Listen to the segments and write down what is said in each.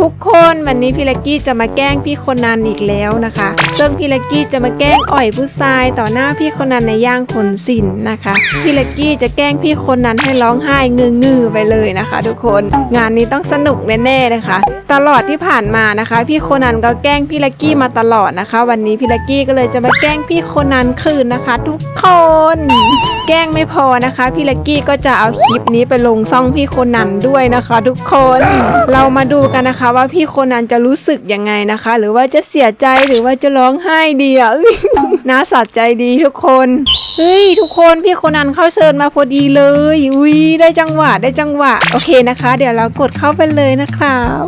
ทุกคนวันนี้พี่ลักกี้จะมาแกล้งพี่คนนันอีกแล้วนะคะซึ่งพี่ลักกี้จะมาแกล้งอ่อยผู้ชายต่อหน้าพี่คนนันในย่างขนสินนะคะพี่ลักกี้จะแกล้งพี่คนนันให้ร้องไห้เงืองือไปเลยนะคะ ทุกคนงานนี้ต้องสนุกแน่ๆเลยค่ะตลอดที่ผ่านมานะคะ พี่คนันก็แกล้งพี่ลักกี้มาตลอดนะคะ วันนี้พี่ลักกี้ก็เลยจะมาแกล้งพี่คนันคืนนะคะ ทุกคน แกล้งไม่พอนะคะพี่ลักกี้ก็จะเอาคลิปนี้ไปลงซ่องพี่โคนันด้วยนะคะ ทุกคนเรามาดูกันนะคะว่าพี่โคนันจะรู้สึกยังไงนะคะ หรือว่าจะเสียใจหรือว่าจะร้องไห้ดีอะน่าสัตใจดีทุกคนเฮ้ยทุกคนพี่โคนันเข้าเชิญมาพอดีเลยอุ้ยได้จังหวะได้จังหวะโอเคนะคะ เดี๋ยวเรากดเข้าไปเลยนะครับ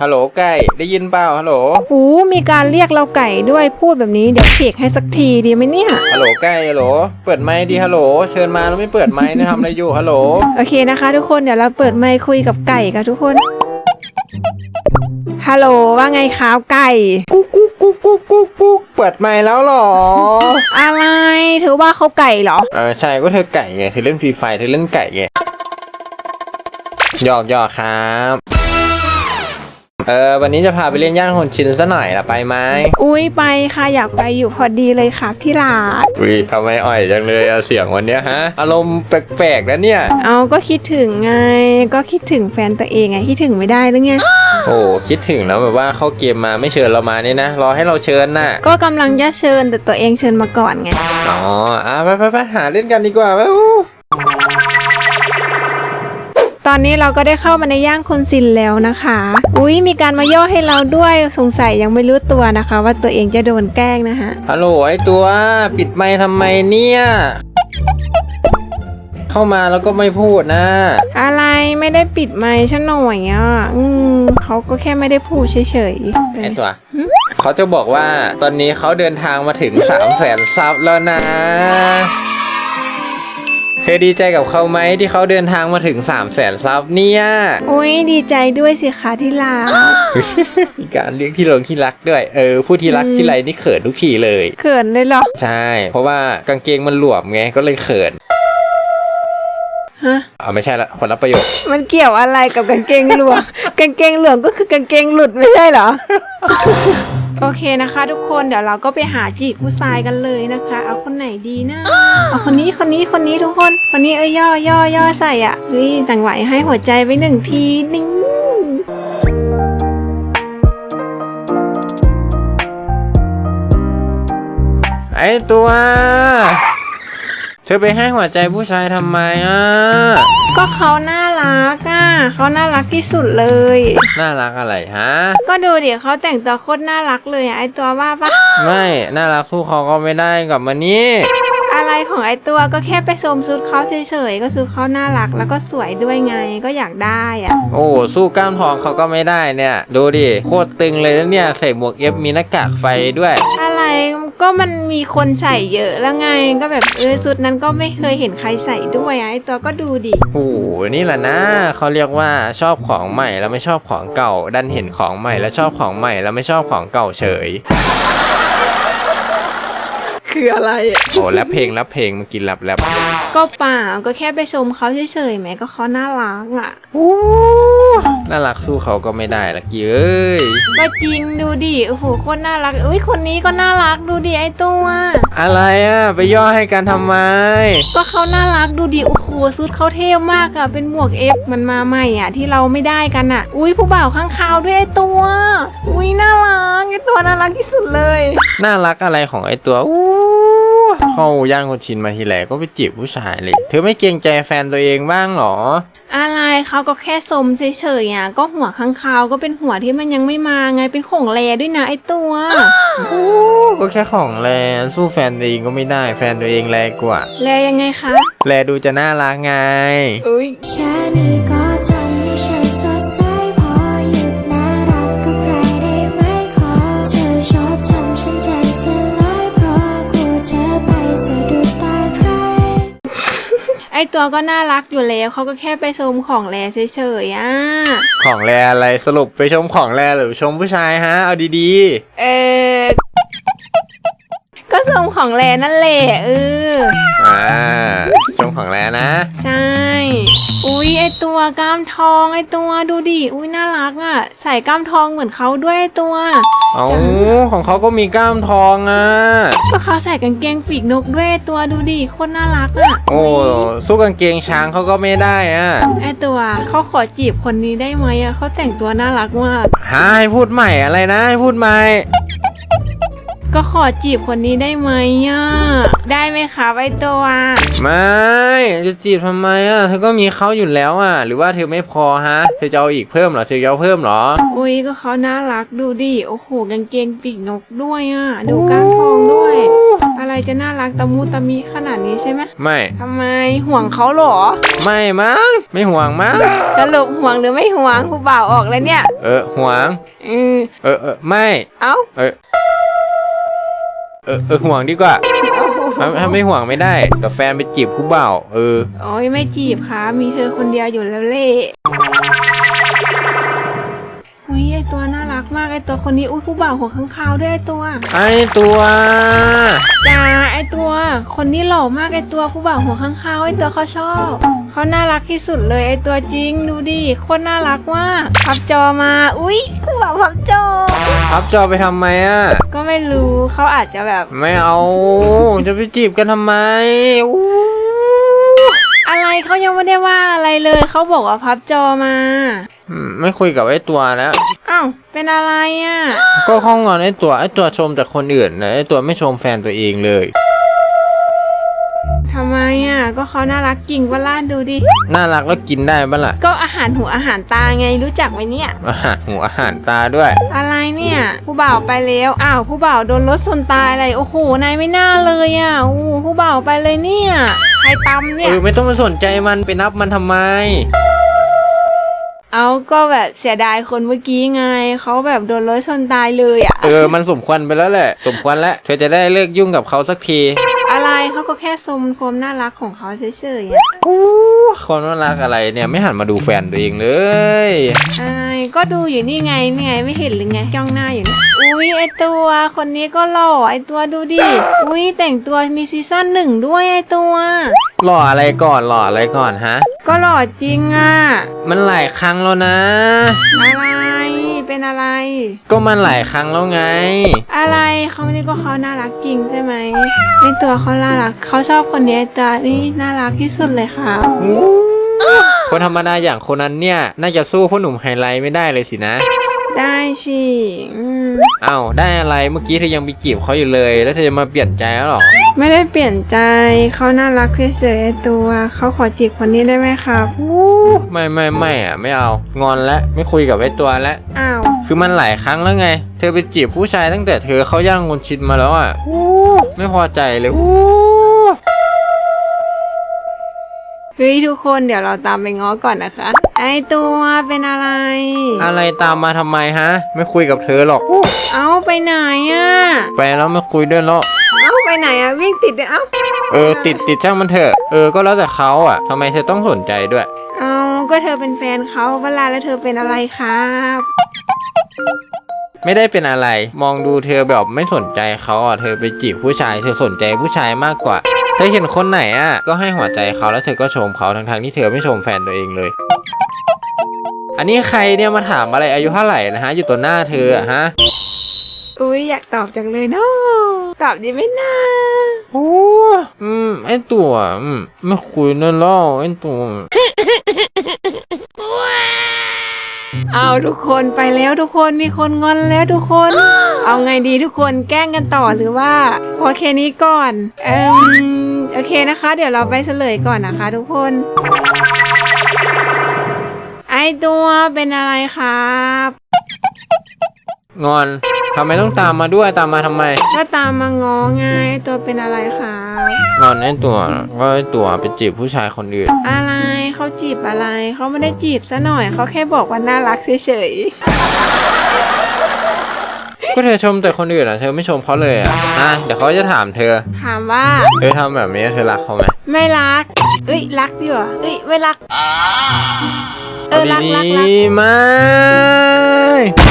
ฮัลโหลไก่ได้ยินเปล่าฮัลโหลหูมีการเรียกเราไก่ด้วยพูดแบบนี้เดี๋ยวเขกให้สักทีดีไหมเนี่ย ฮัลโหลไก่ฮัลโหลเปิดไมค์ดีฮัลโหลเชิญมาแล้วไม่เปิดไมค์นะทำอะไรอยู่ฮัลโหลโอเคนะคะ ทุกคนเดี๋ยวเราเปิดไมค์คุยกับไก่กันทุกคนฮัลโหลว่าไงครับไก่กุ๊กกุ๊กกุ๊กกุ๊กกุ๊กกุ๊กเปิดไมค์แล้วเหรอ อะไรเธอว่าเขาไก่เหรอเออใช่ก็เธอไก่ไงเธอเล่นฟรีไฟเธอเล่นไก่ไงหยอกหยอกครับ เออวันนี้จะพาไปเล่นย่างคนชินซะหน่อยละไปไหมอุ้ยไปค่ะอยากไปอยู่พอดีเลยครับที่ลาดอุ้ยทำไมอ่อยจังเลยอะเสียงวันเนี้ยฮะ อารมณ์แปลกๆนะเนี่ย เอาก็คิดถึงไง ก็คิดถึงแฟนตัวเองไงคิดถึงไม่ได้หรือไงโอ้คิดถึงแล้วแบบว่าเข้าเกมมาไม่เชิญเรามาเนี่ยนะรอให้เราเชิญน่ะก็กำลังจะเชิญแต่ตัวเองเชิญมาก่อนไงอ๋ออะไปไปไปหาเล่นกันดีกว่าไปอู้ ตอนนี้เราก็ได้เข้ามาในย่างคนซินแล้วนะคะ อุ้ยมีการมาย่อให้เราด้วยสงสัยยังไม่รู้ตัวนะคะ ว่าตัวเองจะโดนแกล้งนะคะฮัลโหลไอตัว ปิดไมค์ทำไมเนี่ย เข้ามาแล้วก็ไม่พูดนะ อะไรไม่ได้ปิดไมค์ฉันหน่อยอะอืมเขาก็แค่ไม่ได้พูดเฉยๆ ไอตัว เขาจะบอกว่าตอนนี้เขาเดินทางมาถึง3 0 0แสนซับแล้วนะ เธอดีใจกับเขาไหมที่เขาเดินทางมาถึง3 0 0แสนซับเนี่ยอุ้ยดีใจด้วยสิคะที่รักมีการเรียกที่ลงที่รักด้วย เออผู้ที่รักอืมที่ไรนี่เขินทุกทีเลยเขินเลยเหรอใช่ เพราะว่ากางเกงมันหลวมไงก็เลยเขินฮะเอาไม่ใช่ละคนละประโยคมันเกี่ยวอะไรกับกางเกงหลวมกางเกงหลวมก็คือกางเกงหลุดไม่ใช่เหรอ โอเคนะคะ ทุกคนเดี๋ยวเราก็ไปหาจีบผู้ชายกันเลยนะคะ เอาคนไหนดีนะเอาคนนี้คนนี้คนนี้ทุกคนคนนี้เอ้ยย่อย่อย่อใส่อะเฮ้ยต่างไหวให้หัวใจไปหนึ่งทีนิ่งไอตัว เธอไปให้หัวใจผู้ชายทำไมอะ ก็เขาน่า รักอะเขาน่ารักที่สุดเลย น่ารักอะไรฮะ ก็ดูดิเขาแต่งตัวโคตรน่ารักเลยอะไอตัวว่าปะไม่ น่ารักสู้เขาก็ไม่ได้กลับมานี่อะไรของไอตัวก็แค่ไปชมชุดเขาเฉยๆก็ชุดเขาน่ารักแล้วก็สวยด้วยไงก็อยากได้อะ โอ้สู้กล้ามทองเขาก็ไม่ได้เนี่ย ดูดิโคตรตึงเลยนะเนี่ยใส่หมวกเอฟมีหน้ากากไฟด้วย อะไร ก็มันมีคนใส่เยอะแล้วไงก็แบบเออชุดนั้นก็ไม่เคยเห็นใครใส่ด้วยอะไอตัวก็ดูดิ โอ้โหนี่แหละนะเขาเรียกว่าชอบของใหม่แล้วไม่ชอบของเก่า ดันเห็นของใหม่แล้วชอบของใหม่แล้วไม่ชอบของเก่าเฉย คืออะไรอะโอ้แรปเพลงแรปเพลงมากินแรปแรปก็เปล่าก็แค่ไปชมเขาเฉยๆแหมก็เขาน่ารักอะ น่ารักสู้เขาก็ไม่ได้ละกี้เอ้ยก็จริงดูดิโอ้โหโคตรน่ารักอุ้ยคนนี้ก็น่ารักดูดิไอตัว อะไรอะ ไปย่อให้กันทำไม ก็เขาน่ารักดูดิโอ้โหชุดเขาเท่มากอะเป็นหมวกเอฟมันมาใหม่อะที่เราไม่ได้กันอะอุ้ยผู้บ่าวข้างคาวด้วยไอตัว อุ้ยน่ารักไอตัวน่ารักที่สุดเลย น่ารักอะไรของไอตัวอู้ เข้าย่างคนชินมาทีไรก็ไปจีบผู้ชายเลย เธอไม่เกรงใจแฟนตัวเองบ้างเหรอ อะไรเขาก็แค่สมเฉยๆอะก็หัวข้างคาวก็เป็นหัวที่มันยังไม่มาไงเป็นของแรด้วยนะไอตัวอู้ก็แค่ของแรสู้แฟนตัวเองก็ไม่ได้แฟนตัวเองแรงกว่าแรยังไงคะ แลดูจะน่ารักไงอุ้ยแค่นี้ก็ ตัวก็น่ารักอยู่แล้วเขาก็แค่ไปชมของแรเฉยๆอะของแรอะไรสรุปไปชมของแรหรือชมผู้ชายฮะ เอาดีเออ ก็ทรงของแลนั่นแหละเอออ่าชมของแล้วนะ ใช่ อุ้ยไอตัวกล้ามทองไอตัวดูดิอุ้ยน่ารักอะ่ะ ใส่กล้ามทองเหมือนเขาด้วยไอตัวเอาของเขาก็มีกล้ามทองอะ ก็เขาใส่กางเกงปีกนกด้วยไอ้ตัวดูดิโคตรน่ารักอะ่ะโอ้สู้กางเกงช้างเขาก็ไม่ได้อะไอตัวเขาขอจีบคนนี้ได้ไหมอะ่ะเขาแต่งตัวน่ารักมากหาให้พูดใหม่อะไรนะให้พูดใหม่ ก็ขอจีบคนนี้ได้ไหมอะ่ะ ได้ไหมคะไอตัว ไม่จะจีบทำไมอะเธอก็มีเขาอยู่แล้วอะ หรือว่าเธอไม่พอฮะ เธอจะเอาอีกเพิ่มเหรอเธอจะเอาเพิ่มเหรอ อุ้ยก็เขาน่ารักดูดิ โอ้โหกางเกงปีกนกด้วยอะ่ะ ดูกล้ามทองด้วย อะไรจะน่ารักตะมูตะมิขนาดนี้ใช่ไหมไม่ทำไมห่วงเขาเหรอ ไม่มั้งไม่ห่วงมั้งสรุปห่วงหรือไม่ห่วงผู้บ่าวออกแล้วเนี่ย เออห่วง อืมเออเออไม่ เอ้า เออ เออเออห่วงดีกว่าถ้าถ้าไม่ห่วงไม่ได้กับแฟนไปจีบผู้บ่าวเออ โอ้ยไม่จีบค่ะ มีเธอคนเดียวอยู่แล้วเล่อุ้ยไอตัวน่ารักมากไอตัวคนนี้อุ้ยผู้บ่าวหัวข้างคาวด้วยไอตัวไอตัวจ้าไอตัว คนนี้หล่อมากไอตัวผู้บ่าวหัวข้างคาวไอตัวเขาชอบเขาน่ารักที่สุดเลยไอตัวจริงดูดิโคตรน่ารักมากพับจอมาอุ้ย ผู้บ่าวพับจอพับจอไปทำไมอะ ก็ไม่รู้เขาอาจจะแบบ ไม่เอา จะไปจีบกันทำไมอู้อะไรเขายังไม่ได้ว่าอะไรเลยเขาบอกว่าพับจอมาอืมไม่คุยกับไอตัวแล้ว อ้าวเป็นอะไรอะ ก็ข้องงอนไอตัวไอตัวชมแต่คนอื่นนะไอตัวไม่ชมแฟนตัวเองเลย ทำไมอะ ก็เขาน่ารักจริงว่าล่าดูดิ น่ารักแล้วกินได้ปะล่ะ ก็อาหารหูอาหารตาไงรู้จักไหมเนี่ย อาหารหูอาหารตาด้วย อะไรเนี่ย ผู้บ่าวไปแล้วอ้าวผู้บ่าวโดนรถชนตายอะไรโอ้โหนายไม่น่าเลยอะโอ้โหผู้บ่าวไปเลยเนี่ยใครตำเนี่เอย อไม่ต้องไปสนใจมันไปนับมันทำไม เอาก็แบบเสียดายคนเมื่อกี้ไง เขาแบบโดนรถชนตายเลยอะ เออมันสมควรไปแล้วแหละ สมควรแล้วเธอจะได้เลิกยุ่งกับเขาสักทีอะไร เขาก็แค่ชมความน่ารักของเขาเฉยๆอะคนน่ารักอะไรเนี่ยไม่หันมาดูแฟนตัวเองเลยอะไรก็ดูอยู่นี่ไงนี่ไงไม่เห็นหรือไงจ้องหน้าอยู่เนี่ยอุ้ยไอตัวคนนี้ก็หล่อไอตัวดูดิอุ้ยแต่งตัวมีซีซั่นหนึ่งด้วยไอตัว หล่ออะไรก่อนหล่ออะไรก่อนฮะ ก็หล่อจริงอะมันหลายครั้งแล้วนะอะไร เป็นอะไร ก็มันหลายครั้งแล้วไง อะไรเขาไม่ได้ก็เขาน่ารักจริงใช่ไหมไอตัวเขาน่ารักเขาชอบคนนี้ไอ้ตัวนี่น่ารักที่สุดเลยค่ะคนธรรมดาอย่างคนนั้นเนี่ย น่าจะสู้พ่อหนุ่มไฮไลท์ไม่ได้เลยสินะ ได้สิอืมเอ้าได้อะไรเมื่อกี้เธอยังไปจีบเขาอยู่เลย แล้วเธอจะมาเปลี่ยนใจแล้วเหรอ ไม่ได้เปลี่ยนใจเขาน่ารักเฉยๆไอ้ตัวเขาขอจีบคนนี้ได้ไหมครับ ไม่ไม่ไม่อะไม่เอางอนแล้วไม่คุยกับไอ้ตัวแล้วอ้าวคือมันหลายครั้งแล้วไง เธอไปจีบผู้ชายตั้งแต่เธอเขาย่างคนชินมาแล้วอะไม่พอใจเลยอู้เฮ้ยทุกคนเดี๋ยวเราตามไปง้อก่อนนะคะ ไอตัวเป็นอะไร อะไรตามมาทำไมฮะ ไม่คุยกับเธอหรอก เอาไปไหนอะ ไปแล้วไม่คุยด้วยหรอกเอาไปไหนอะวิ่งติดเลยเอ้าเออติดติดช่างมันเถอะเออก็แล้วแต่เขาอะทำไมเธอต้องสนใจด้วยเอา ก็เธอเป็นแฟนเขาเวลาแล้วเธอเป็นอะไรครับ ไม่ได้เป็นอะไร มองดูเธอแบบไม่สนใจเขาอะ เธอไปจีบผู้ชาย เธอสนใจผู้ชายมากกว่า เธอเห็นคนไหนอะ ก็ให้หัวใจเขาแล้วเธอก็ชมเขาทั้งๆที่เธอไม่ชมแฟนตัวเองเลย อันนี้ใครเนี่ยมาถามอะไรอายุเท่าไหร่นะฮะ อยู่ต่อหน้าเธออะฮะ อุ้ยอยากตอบจังเลยเนาะ ตอบดีไหมนะโอ้อืมไอตัวอืมไม่คุยนั่นแล้วไอตัวเอาทุกคนไปแล้วทุกคนมีคนงอนแล้วทุกคน เอาไงดีทุกคนแกล้งกันต่อหรือว่าพอแค่นี้ก่อนเอืมโอเคนะคะ เดี๋ยวเราไปเฉลยก่อนนะคะ ทุกคน ไอตัวเป็นอะไรครับ งอน ทำไมต้องตามมาด้วยตามมาทำไมก็ตามมางอไงไอ้ตัวเป็นอะไรครับงอนไอตัวก็ไอตัวไปจีบผู้ชายคนอื่น อะไรเขาจีบอะไรเขาไม่ได้จีบซะหน่อยเขาแค่บอกว่าน่ารักเฉยก็เธอชมแต่คนอื่นอะเธอไม่ชมเขาเลยอะอะเดี๋ยวเขาจะถามเธอ ๆถามว่าเธอทำแบบนี้เธอรักเขาไหมไม่รัก เอ้ยรักดีกว่าเอ้ยไม่รัก เออรักรักรัก ดีๆไม่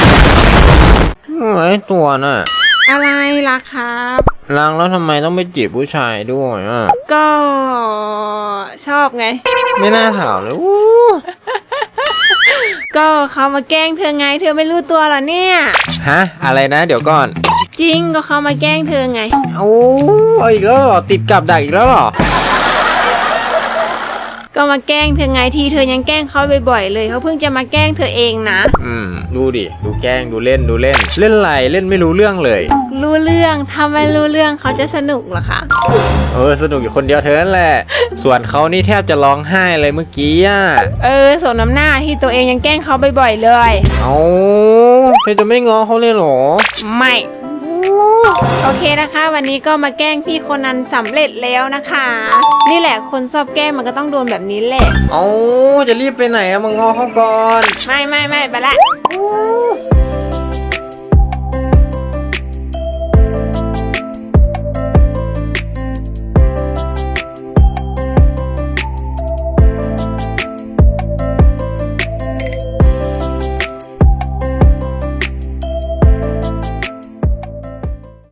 ไอตัวน่ะอะไรรักครับลังแล้วทำไมต้องไปจีบผู้ชายด้วยอะ ก็ชอบไง ไม่น่าถามเลยอู้ก็เขามาแกล้งเธอไง เธอไม่รู้ตัวเหรอเนี่ย ฮะ อะไรนะ เดี๋ยวก่อน จริงก็เขามาแกล้งเธอไงเอาเอาอีกแล้วเหรอ ติดกับดักอีกแล้วเหรอ ก็มาแกล้งเธอไงทีเธอยังแกล้งเขาบ่อยๆเลยเขาเพิ่งจะมาแกล้งเธอเองนะ อืมดูดิ ดูแกล้งดูเล่นดูเล่น เล่นไรเล่นไม่รู้เรื่องเลย รู้เรื่องทำไม่รู้เรื่องเขาจะสนุกเหรอคะเออสนุกอยู่คนเดียวเท่านั้นแหละ ส่วนเขานี่แทบจะร้องไห้เลยเมื่อกี้อะเออสมน้ำหน้าที่ตัวเองยังแกล้งเขาบ่อยๆเลย เอาเธอจะไม่ง้อเขาเลยเหรอไม่ โอเคนะคะ วันนี้ก็มาแกล้งพี่คนนั้นสำเร็จแล้วนะคะ นี่แหละคนชอบแกล้งมันก็ต้องโดนแบบนี้แหละ เอาจะรีบไปไหนอะมางอเขาก่อน ไม่ไม่ไม่ไปละ